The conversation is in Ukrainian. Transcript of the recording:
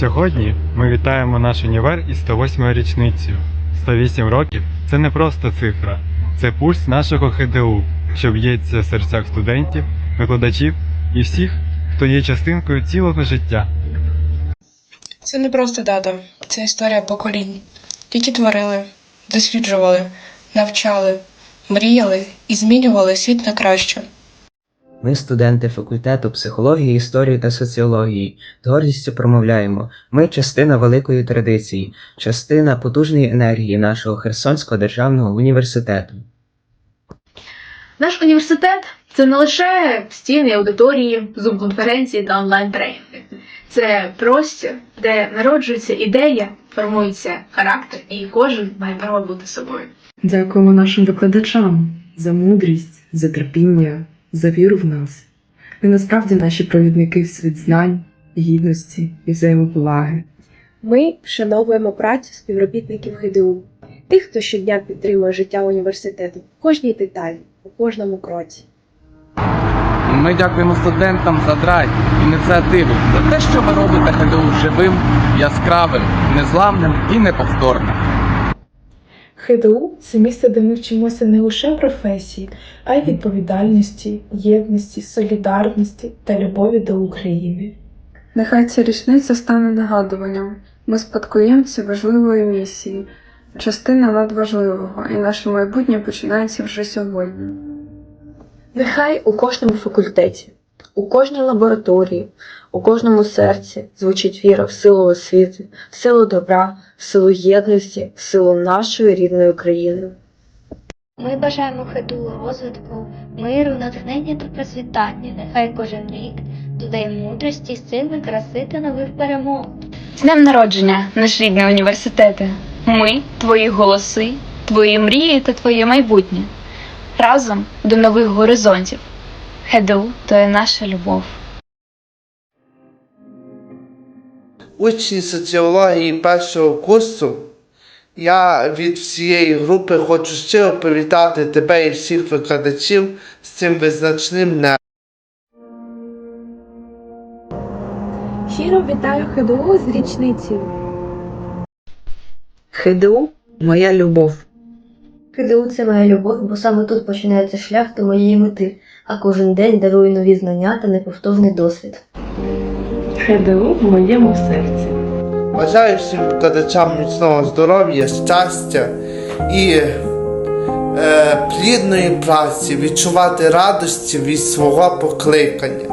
Сьогодні ми вітаємо наш універ із 108 річницею. 108 років це не просто цифра, це пульс нашого ХДУ, що б'ється в серцях студентів, викладачів і всіх, хто є частинкою цілого життя. Це не просто дата, це історія поколінь, які творили, досліджували, навчали, мріяли і змінювали світ на краще. Ми, студенти факультету психології, історії та соціології, з гордістю промовляємо. Ми частина великої традиції, частина потужної енергії нашого Херсонського державного університету. Наш університет це не лише стіни, аудиторії, зум-конференції та онлайн-тренінги. Це простір, де народжується ідея, формується характер, і кожен має право бути собою. Дякуємо нашим викладачам за мудрість, за терпіння, за віру в нас. Ви насправді наші провідники в світ знань, гідності і взаємоповаги. Ми вшановуємо працю співробітників ГДУ, тих, хто щодня підтримує життя університету в кожній деталі, у кожному кроці. Ми дякуємо студентам за драйв, ініціативу, за те, що ви робите ХДУ живим, яскравим, незламним і неповторним. ХДУ це місце, де ми вчимося не лише професії, а й відповідальності, єдності, солідарності та любові до України. Нехай ця річниця стане нагадуванням. Ми спадкоємці важливої місії, частина надважливого, і наше майбутнє починається вже сьогодні. Нехай у кожному факультеті, у кожній лабораторії, у кожному серці звучить віра в силу освіти, в силу добра, в силу єдності, в силу нашої рідної країни. Ми бажаємо хиду розвитку, миру, натхнення та процвітання. Нехай кожен рік додає мудрості, сили, краси та нових перемог. З днем народження, наш рідний університете. Ми твої голоси, твої мрії та твоє майбутнє. Разом до нових горизонтів. ХДУ то є наша любов. Учні соціології першого курсу. Я від всієї групи хочу щиро привітати тебе і всіх викладачів з цим визначним днем. Щиро вітаю ХДУ з річницею. ХДУ моя любов. КДУ це моя любов, бо саме тут починається шлях до моєї мети, а кожен день дарує нові знання та неповторний досвід. ХДУ в моєму серці. Бажаю всім викладачам міцного здоров'я, щастя і е, плідної праці, відчувати радості від свого покликання.